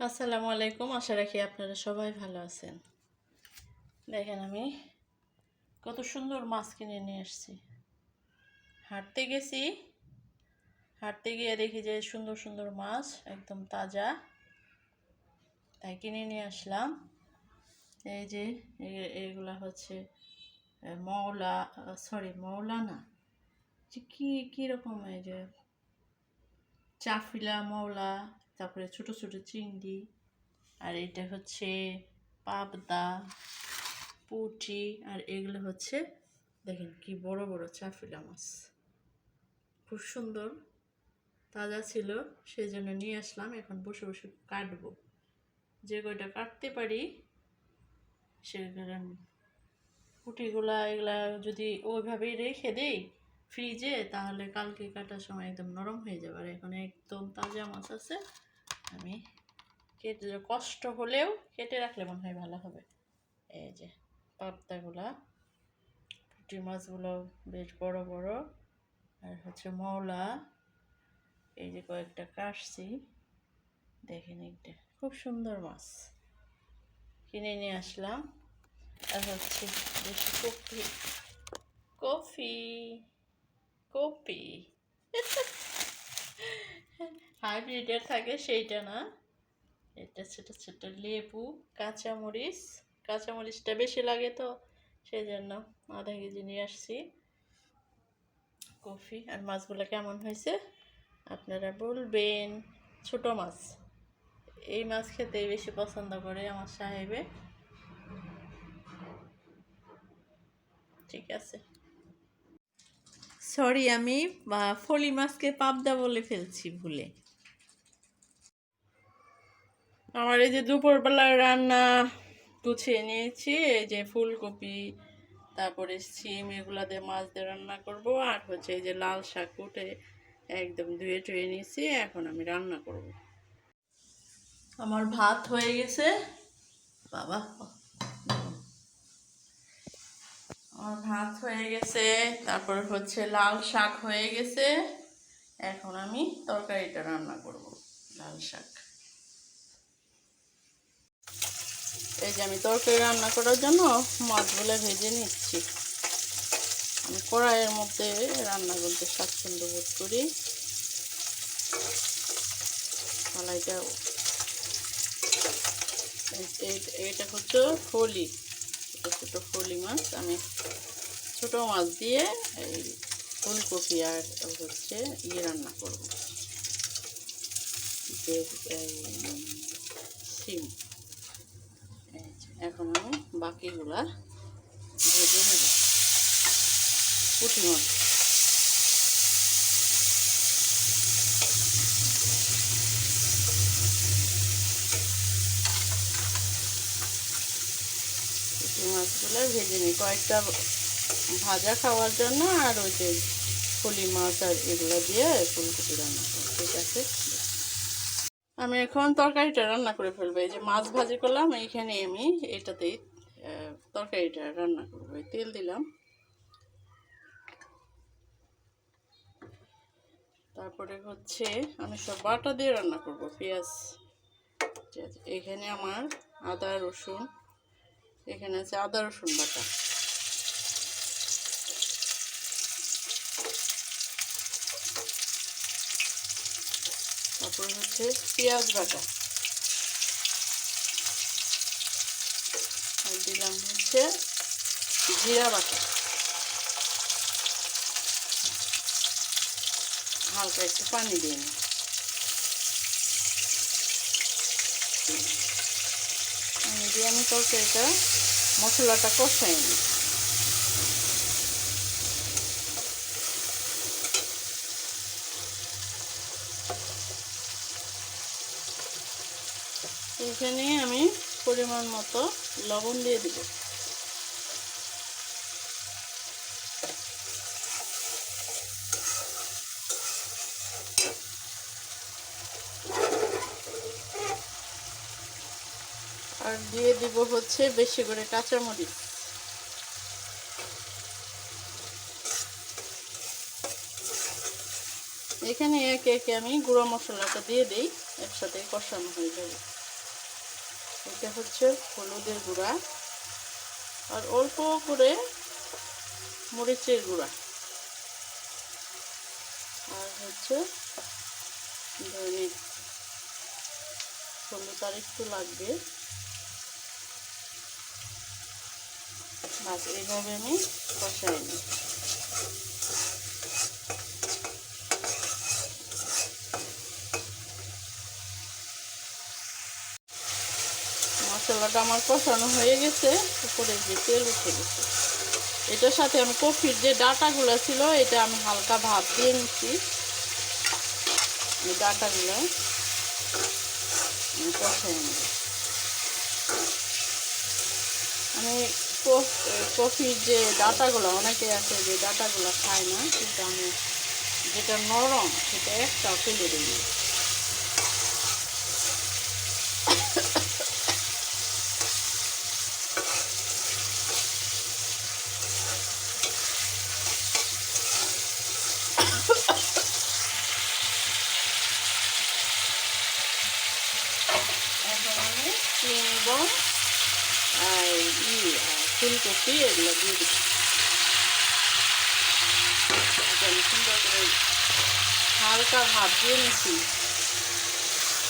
আসসালামু আলাইকুম। আশা রাখি আপনারা সবাই ভালো আছেন। দেখেন আমি কত সুন্দর মাছ কিনে নিয়ে আসছি। হাঁটতে গেছি। হাঁটতে গিয়ে দেখি যে সুন্দর সুন্দর মাছ একদম তাজা। তাই কিনে নিয়ে আসলাম। এই যে এগুলা হচ্ছে মৌলা সরি মৌলা না। যে কী কীরকম এই যে, চাফিলা মৌলা তারপরে ছোট ছোট চিংড়ি, আর এটা হচ্ছে পাবদা, পুঁটি, আর এগুলো হচ্ছে, দেখেন কি বড় বড় চাফিলা মাছ। খুব সুন্দর, তাজা ছিল সেই জন্য নিয়ে আসলাম, এখন বসে বসে কাটবো। যে কয়টা কাটতে পারি সেগুলো পুঁটিগুলা এগুলা যদি ওইভাবেই রেখে দেই ফ্রিজে, তাহলে কালকে কাটার সময় একদম নরম হয়ে যাবে। আর এখন একদম তাজা মাছ আছে আমি কেটে কষ্ট হলেও কেটে রাখলে মনে হয় ভালো হবে। এই যে পাবদাগুলা পুঁটি মাছগুলো বেশ বড় বড়, আর হচ্ছে মৌলা এই যে কয়েকটা কাটছি, দেখেন একটা খুব সুন্দর মাছ। কিনে নিয়ে আসলাম, আর হচ্ছে বেশি কফি কফি কপি। হাইব্রিডের থাকে সেইটা না। এটা ছোটো ছোটো লেবু, কাঁচামরিচ। কাঁচামরিচটা বেশি লাগে তো সেই জন্য আধা কেজি নিয়ে আসছি। কফি আর মাছগুলো কেমন হয়েছে? আপনারা বলবেন, ছোট মাছ। এই মাছ খেতে বেশি পছন্দ করে আমার সাহেবে। ঠিক আছে। সরি আমি ফলি মাছকে পাবদা বলে ফেলছি ভুলে। আমার এই যে দুপুরবেলার রান্না গুছিয়ে নিয়েছি, এই যে ফুলকপি, তারপরে সিম এগুলা দিয়ে মাছ দিয়ে রান্না করব, আর হচ্ছে এই যে লাল শাক কুটে একদম ধুয়ে টুয়ে নিয়েছি, এখন আমি রান্না করব। আমার ভাত হয়ে গেছে। বাবা, আমার ভাত হয়ে গেছে, তারপর হচ্ছে লাল শাক হয়ে গেছে, এখন আমি তরকারিটা রান্না করব, লাল শাক। এই যে আমি তরকারি রান্না করার জন্য মাছগুলো ভেজে নিচ্ছি। আমি কড়াইয়ের মধ্যে রান্না করতে স্বাচ্ছন্দ্য বোধ করি। এই- এটা হচ্ছে ফলি ছোটো ছোটো ফলি মাছ। আমি ছোটো মাছ দিয়ে এই ফুলকপি আর হচ্ছে ইয়ে রান্না করব। সিম। এখন আমি বাকিগুলা ভেজে নেব। পুঁটি মাছ পুঁটি মাছগুলো ভেজে নিই। কয়েকটা ভাজা খাওয়ার জন্য আর ওই যে ফুলি মাছ আর এগুলো দিয়ে ফুলকপি রান্না করব ঠিক আছে? আমি এখন তরকারিটা রান্না করে ফেলব। এই যে মাছ ভাজি করলাম, এইখানে আমি এটাতেই তরকারিটা রান্না করব। তেল দিলাম। তারপরে হচ্ছে আমি সব বাটা দিয়ে রান্না করব, পেঁয়াজ। এখানে আমার আদা, রসুন, এখানে আছে আদা, রসুন বাটা। তারপরে হচ্ছে পেঁয়াজ বাটা। আর দিলাম হচ্ছে জিরা বাটা। হালকা একটু পানি দিয়ে নিই। পানি দিয়ে আমি মশলাটা কষাই নিই। এখানে আমি পরিমাণ মতো লবণ দিয়ে দিব। আর দিয়ে দিব হচ্ছে বেশি করে কাঁচামরিচ। এখানে একে একে আমি গুঁড়ো মশলাটা দিয়ে দিই, একসাথে কষানো হয়ে যাবে। এটা হচ্ছে হলুদের গুঁড়া। আর অল্প করে মরিচের গুঁড়া। আর হচ্ছে ধনে হলুদ আর একটু লাগবে। এইভাবে আমি কষাই নিই। মশলাটা আমার কষানো হয়ে গেছে, উপরে যে তেল উঠে গেছে। এটার সাথে আমি কফির যে ডাটাগুলো ছিল, এটা আমি হালকা ভাপ দিয়ে নিচ্ছি। ডাটাগুলো কষাই আমি কফির যে ডাটাগুলো, অনেকে আছে যে ডাটাগুলো খায় না, কিন্তু আমি যেটা নরম, সেটা একটা ফেলে দিই এখন আমি আর ই ফুলকপি এগুলো দিয়ে দিচ্ছি সুন্দর করে হালকা ভাত দিয়ে নিছি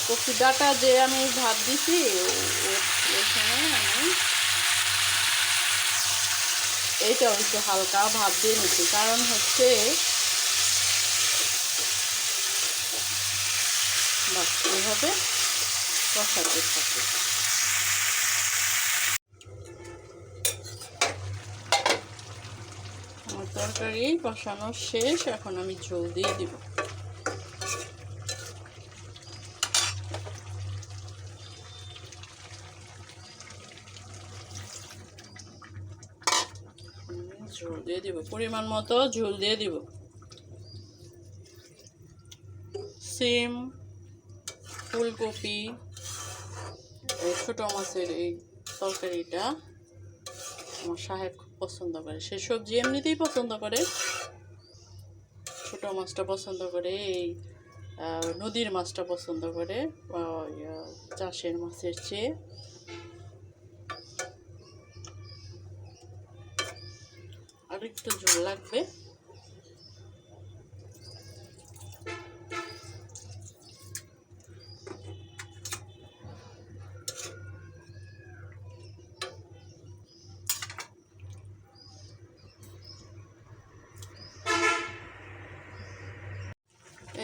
কপি ডাটা যে আমি ভাত দিছি ও- ও- ওইখানে আমি এইটাও একটু হালকা ভাত দিয়ে নিচ্ছি কারণ হচ্ছে বাস এভাবে কষাতে থাকে আমার তরকারি কষানো শেষ, এখন আমি ঝোল দিয়ে দিব। ঝোল দিয়ে দিব, পরিমাণ মতো ঝোল দিয়ে দিব। সিম, ফুলকপি ছোটো মাছের এই তরকারিটা আমার সাহেব পছন্দ করে। সে সবজি এমনিতেই পছন্দ করে। ছোটো মাছটা পছন্দ করে, এই নদীর মাছটা পছন্দ করে চাষের মাছের চেয়ে। আরেকটু ঝোল লাগবে।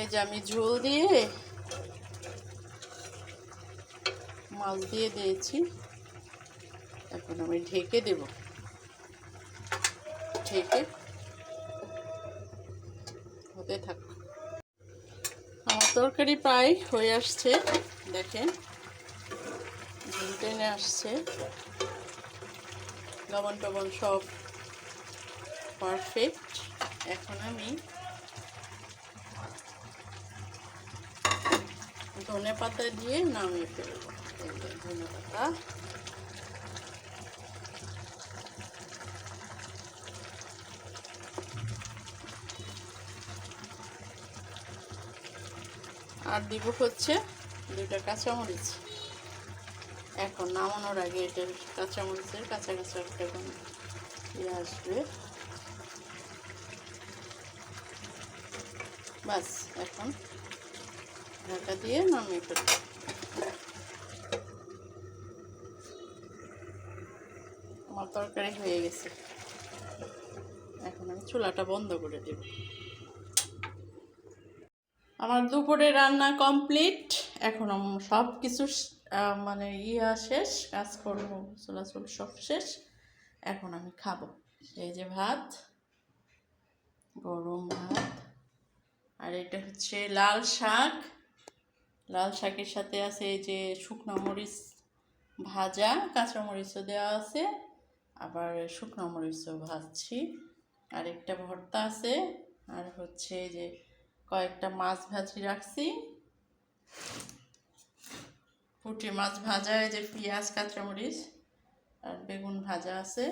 এই যে আমি ঝোল দিয়ে মাছ দিয়ে দিয়েছি। এখন আমি ঢেকে দেব। ঢেকে হতে থাক। আমার তরকারি প্রায় হয়ে আসছে, দেখেন। ঝোল টেনে আসছে। লবণ টবণ সব পারফেক্ট এখন আমি ধনে পাতা দিয়ে নামিয়ে ফেলব। ধনে পাতা। আর দিব হচ্ছে দুটা কাঁচামরিচ। এখন নামানোর আগে এটার কাঁচামরিচের কাঁচা কাঁচা একটা ইয়ে আসবে। বাস, এখন ঢাকা দিয়ে নামিয়ে ফেলব। আমার তরকারি হয়ে গেছে। এখন আমি চুলাটা বন্ধ করে দেব। আমার দুপুরে রান্না কমপ্লিট। এখন সব কিছু মানে ইয়া শেষ কাজকর্ম চলাচল সব শেষ। এখন আমি খাব। এই যে ভাত, গরম ভাত, আর এটা হচ্ছে লাল শাক। লাল শাকের সাথে আছে এই যে শুকনো মরিচ ভাজা, কাঁচা মরিচও দেওয়া আছে, আবার শুকনো মরিচও ভাজছি। আর একটা ভর্তা আছে, আর হচ্ছে যে কয়েকটা মাছ ভাজি রাখছি। পুঁটি মাছ ভাজা, এই যে পেঁয়াজ কাঁচামরিচ আর বেগুন ভাজা আছে।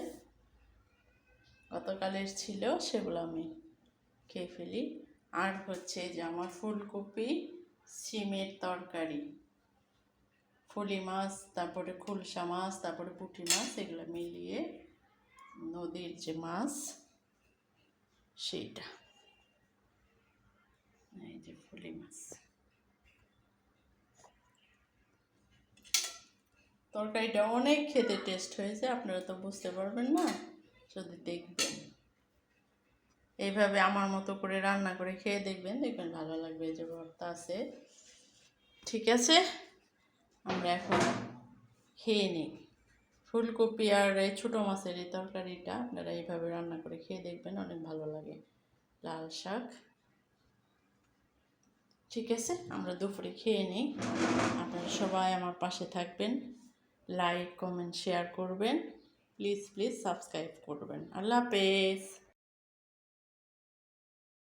গতকালের ছিল, সেগুলো আমি খেয়ে ফেলি। আর হচ্ছে যে আমার ফুলকপি সিমের তরকারি, ফলি মাছ, তারপরে খুলসা মাছ, তারপরে পুঁটি মাছ, এগুলো মিলিয়ে নদীর যে মাছ, সেইটা। এই যে ফলি মাছ। তরকারিটা অনেক খেতে টেস্ট হয়েছে, আপনারা তো বুঝতে পারবেন না, যদি দেখবেন। এইভাবে আমার মতো করে রান্না করে খেয়ে দেখবেন দেখবেন ভালো লাগবে যে ভর্তা আছে। ঠিক আছে? আমরা এখন খেয়ে নিই। ফুলকপি আর এই ছোটো মাছের এই তরকারিটা আপনারা এইভাবে রান্না করে খেয়ে দেখবেন, অনেক ভালো লাগে। লাল শাক। ঠিক আছে? আমরা দুপুরে খেয়ে নিই। আপনারা সবাই আমার পাশে থাকবেন। লাইক, কমেন্ট, শেয়ার করবেন। প্লিজ প্লিজ সাবস্ক্রাইব করবেন। আল্লাহ হাফেজ।